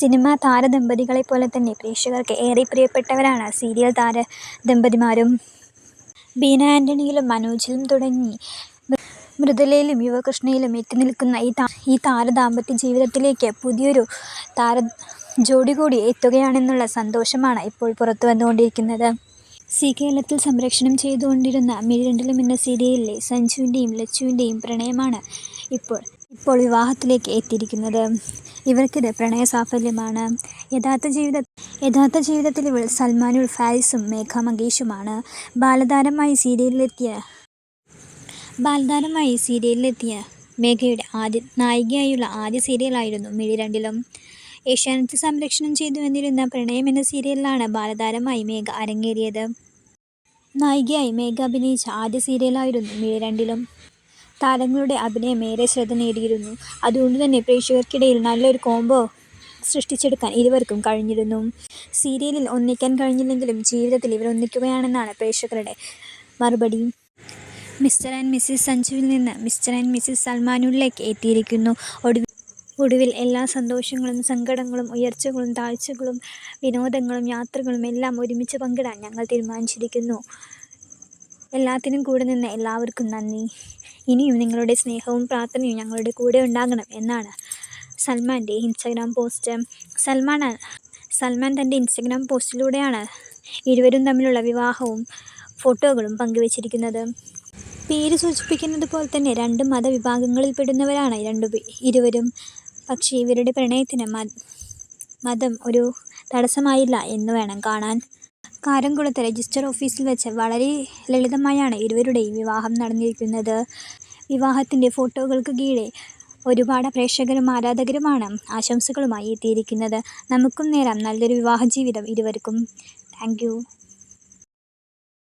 Cinema താരദമ്പതികളെപ്പോലെ തന്നെ പ്രേക്ഷകർക്ക് ഏറെ പ്രിയപ്പെട്ടവരാണ് സീരിയൽ താര ദമ്പതിമാരും ബീന ആന്റണിയിലും മനോജിലും തുടങ്ങി. മൃദുലയിലും യുവകൃഷ്ണയിലും എത്തി നിൽക്കുന്ന ഈ താ ഈ താരദാമ്പത്യ താരദാമ്പത്യജീവിതത്തിലേക്ക് പുതിയൊരു താര ജോഡി കൂടി എത്തുകയാണെന്നുള്ള സന്തോഷമാണ് ഇപ്പോൾ പുറത്തു വന്നുകൊണ്ടിരിക്കുന്നത്. സി കേരളത്തിൽ സംരക്ഷണം ചെയ്തുകൊണ്ടിരുന്ന മിഴിരണ്ടിലും എന്ന സീരിയലിലെ സഞ്ജുവിന്റെയും ലച്ചുവിന്റെയും പ്രണയമാണ് ഇപ്പോൾ ഇപ്പോൾ വിവാഹത്തിലേക്ക് എത്തിയിരിക്കുന്നത്. ഇവർക്കിത് പ്രണയ സാഫല്യമാണ് യഥാർത്ഥ ജീവിത യഥാർത്ഥ ജീവിതത്തിൽ ഇവൾ സൽമാനുൽ ഫാരിസും മേഘ മങ്കേഷുമാണ്. ബാലതാരമായി സീരിയലിലെത്തിയ ബാലതാരമായി സീരിയലിലെത്തിയ മേഘയുടെ ആദ്യ നായികയായുള്ള ആദ്യ സീരിയലായിരുന്നു മിഴി രണ്ടിലും മിഴിരണ്ടിലും. സംരക്ഷണം ചെയ്തു വന്നിരുന്ന പ്രണയം എന്ന സീരിയലിലാണ് ബാലതാരമായി മേഘ അരങ്ങേറിയത്. നായികയായി മേഘ അഭിനയിച്ച ആദ്യ സീരിയലായിരുന്നു മിഴിരണ്ടിലും. താരങ്ങളുടെ അഭിനയം ഏറെ ശ്രദ്ധ നേടിയിരുന്നു. അതുകൊണ്ട് തന്നെ പ്രേക്ഷകർക്കിടയിൽ നല്ലൊരു കോംബോ സൃഷ്ടിച്ചെടുക്കാൻ ഇരുവർക്കും കഴിഞ്ഞിരുന്നു. സീരിയലിൽ ഒന്നിക്കാൻ കഴിഞ്ഞില്ലെങ്കിലും ജീവിതത്തിൽ ഇവർ ഒന്നിക്കുകയാണെന്നാണ് പ്രേക്ഷകരുടെ മറുപടി. മിസ്റ്റർ ആൻഡ് മിസ്സിസ് സഞ്ജുവിൽ നിന്ന് മിസ്റ്റർ ആൻഡ് മിസ്സിസ് സൽമാനുള്ളിലേക്ക് എത്തിയിരിക്കുന്നു. ഒടുവിൽ ഒടുവിൽ എല്ലാ സന്തോഷങ്ങളും സങ്കടങ്ങളും ഉയർച്ചകളും താഴ്ചകളും വിനോദങ്ങളും യാത്രകളും എല്ലാം ഒരുമിച്ച് പങ്കിടാൻ ഞങ്ങൾ തീരുമാനിച്ചിരിക്കുന്നു. എല്ലാത്തിനും കൂടെ നിന്ന് എല്ലാവർക്കും നന്ദി. ഇനിയും നിങ്ങളുടെ സ്നേഹവും പ്രാർത്ഥനയും ഞങ്ങളുടെ കൂടെ ഉണ്ടാകണം എന്നാണ് സൽമാന്റെ ഇൻസ്റ്റഗ്രാം പോസ്റ്റ്. സൽമാൻ സൽമാൻ തന്റെ ഇൻസ്റ്റഗ്രാം പോസ്റ്റിലൂടെയാണ് ഇരുവരും തമ്മിലുള്ള വിവാഹവും ഫോട്ടോകളും പങ്കുവച്ചിരിക്കുന്നത്. പേര് സൂചിപ്പിക്കുന്നത് പോലെ തന്നെ രണ്ട് മതവിഭാഗങ്ങളിൽപ്പെടുന്നവരാണ് ഇരുവരും. പക്ഷേ ഇവരുടെ പ്രണയത്തിന് മതം ഒരു തടസ്സമായില്ല എന്ന് വേണം കാണാൻ. കാരംകുളത്ത് രജിസ്റ്റർ ഓഫീസിൽ വെച്ച് വളരെ ലളിതമായാണ് ഇരുവരുടെയും വിവാഹം നടന്നിരിക്കുന്നത്. വിവാഹത്തിന്റെ ഫോട്ടോകൾക്ക് കീഴെ ഒരുപാട് പ്രേക്ഷകരും ആരാധകരുമാണ് ആശംസകളുമായി എത്തിയിരിക്കുന്നത്. നമുക്കും നേരം നല്ലൊരു വിവാഹ ജീവിതം ഇരുവർക്കും. താങ്ക്